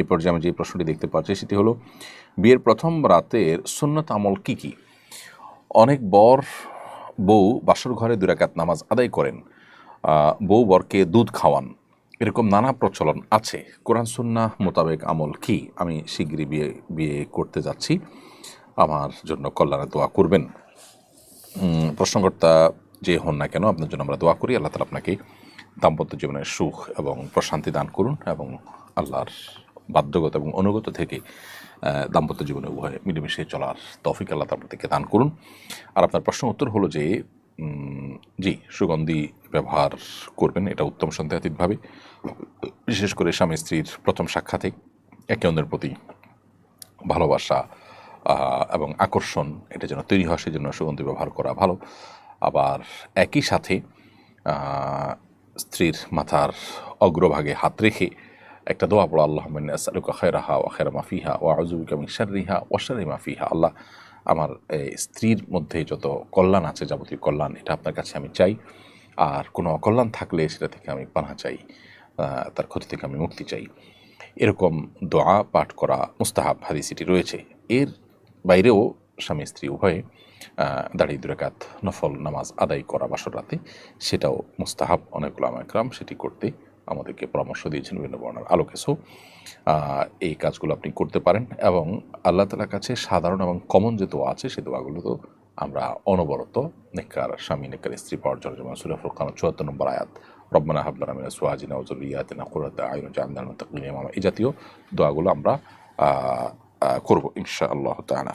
এই পর্যায়ে আমি যে প্রশ্নটি দেখতে পাচ্ছি সেটি হলো, বিয়ের প্রথম রাতের সুন্নত আমল কি কি? অনেক বর বউ বাসর ঘরে দুরাকাত নামাজ আদায় করেন। বউ বরকে দুধ খাওয়ান। এরকম নানা প্রচলন আছে। কোরআন সুন্না মোতাবেক আমল কি? আমি শীঘ্রই বিয়ে বিয়ে করতে যাচ্ছি। আমার জন্য কল্যাণে দোয়া করবেন। প্রশ্নকর্তা যে হন না কেন, আপনার জন্য আমরা দোয়া করি। আল্লাহ তালা আপনাকে দাম্পত্য জীবনের সুখ এবং প্রশান্তি দান করুন এবং আল্লাহর বাধ্যগত এবং অনুগত থেকে দাম্পত্য জীবনে উভয় মিলেমিশে চলার তৌফিক আল্লাহ থেকে দান করুন। আর আপনার প্রশ্ন উত্তর হলো যে জি, সুগন্ধি ব্যবহার করবেন, এটা উত্তম সন্দেহাতীতভাবে। বিশেষ করে স্বামী স্ত্রীর প্রথম সাক্ষাতে একে অন্যের প্রতি ভালোবাসা এবং আকর্ষণ, এটা যেন তৈরি হয়, সেজন্য সুগন্ধি ব্যবহার করা ভালো। আবার একই সাথে স্ত্রীর মাথার অগ্রভাগে হাত রেখে একটা দোয়া পড়ো, আল্লাহ আসালুকা খেরাহা ও খেরা মাফিহা ও আজুবিকা মিন শাররিহা ও শাররি মাফিহা আল্লাহ আমার স্ত্রীর মধ্যে যত কল্যাণ আছে, যাবতীয় কল্যাণ, এটা আপনার কাছে আমি চাই। আর কোনো অকল্যাণ থাকলে সেটা থেকে আমি পানা চাই তার ক্ষতি থেকে আমি মুক্তি চাই। এরকম দোয়া পাঠ করা মুস্তাহাব হাদিসিটি রয়েছে। এর বাইরেও স্বামী স্ত্রী উভয়ে দাঁড়িয়ে দুরাকাত নফল নামাজ আদায় করা বাসর রাতে, সেটাও মুস্তাহাব অনেকগুলো একরাম সেটি করতে আমাদেরকে পরামর্শ দিয়েছেন বিভিন্ন বর্ণার আলোকে। সো এই কাজগুলো আপনি করতে পারেন এবং আল্লাহ তালার কাছে সাধারণ এবং কমন যে দোয়া আছে, সে দোয়াগুলো তো আমরা অনবরত নেককার স্বামী, নেককার স্ত্রী পাওয়ার জন্য। যেমন সুরা ফুরকান চুয়াত্তর নম্বর আয়াত, রব্বানা হাবলানা মিনা সুয়াজিনা ওজুরিয়াতিনা কুরাতা আইন মুত্তাকিন ইমামা এই জাতীয় দোয়াগুলো আমরা করব ইনশাআল্লাহ তাআলা।